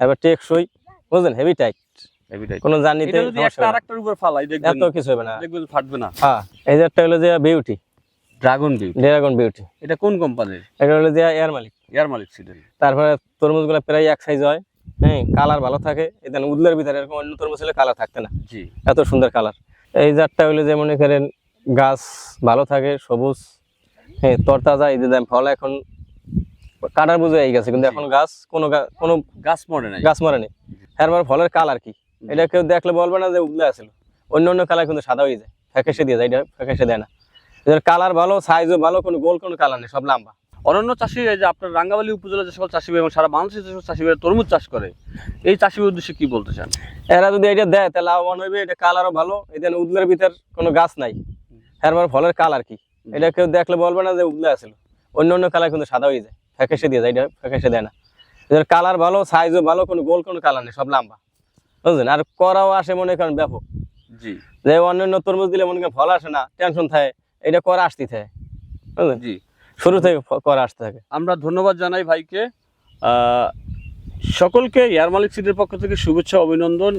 এবার টেকসই বুঝলেন? হেভি টাইট কোনো জার্নিতে এটা যদি একটা আরেকটার উপর ফালাই দেখবেন এত কিছু হবে না। দেখবেন ফাটবে না। হ্যাঁ এই যে একটা হলো যে beauty dragon beauty dragon beauty এটা কোন কোম্পানির এটা হলো যে এয়ার মালিক এয়ার মালিক সিডেন তারপরে তরমুজগুলো প্রায় এক সাইজ হয় হ্যাঁ কালার ভালো থাকে। এখানে উদলের ভিতরে এরকম অন্য তরমুজ হলে কালার থাকতে না। জি। এত সুন্দর কালার এই জাতটা হলো যে মনে করেন গাছ ভালো থাকে সবুজ হ্যাঁ তরতাজা এই যে ফল এখন কাটার বুঝে এই গেছে কিন্তু এখন গাছ কোনো কোনো গাছ মরে নাই। গাছ মরে নেই। এরপর ফলের কালার কি। এটা কেউ দেখলে বলবে না যে উগলে আছিল। অন্য অন্য কালার কিন্তু সাদা হয়ে যায় ফ্যাকাশে দিয়ে যায় এটা ফ্যাকাশে দেয় না। এদের কালার ভালো সাইজও ভালো কোনো গোল কোনো কালার নেই সব লম্বা। অন্যান্য চাষি যে আপনার রাঙ্গাবালি উপজেলা যে সকল চাষি এবং সারা বাংলাদেশের যে সকল চাষি তরমুজ চাষ করে এই চাষির উদ্দেশ্যে কি বলতে চান? এরা যদি এটা দেয় তাহলে লাভবান হইবে এটা কালারও ভালো। এদের উদলের ভিতর কোনো গাছ নাই। এরপর ফলের কালার কি। এটা কেউ দেখলে বলবে না যে উগলে আছিল। অন্য অন্য কালার কিন্তু সাদা হয়ে যায়। ফ্যাকাশে দিয়ে যায় এটা ফ্যাকাশে দেয় না। এদের কালার ভালো সাইজও ভালো কোনো গোল কোনো কালার নেই সব লম্বা। বুঝলেন? আর করাও আসে মনে করেন ব্যাপক। জি। যে অন্যান্য তরমুজ দিলে মনে করেন ফল আসে না টেনশন থাকে এটা করা আসতে থাকে। বুঝলেন? জি। শুরু থেকে করা আসতে থাকে। আমরা ধন্যবাদ জানাই ভাইকে। সকলকে এয়ার মালিক সিটের পক্ষ থেকে শুভেচ্ছা অভিনন্দন।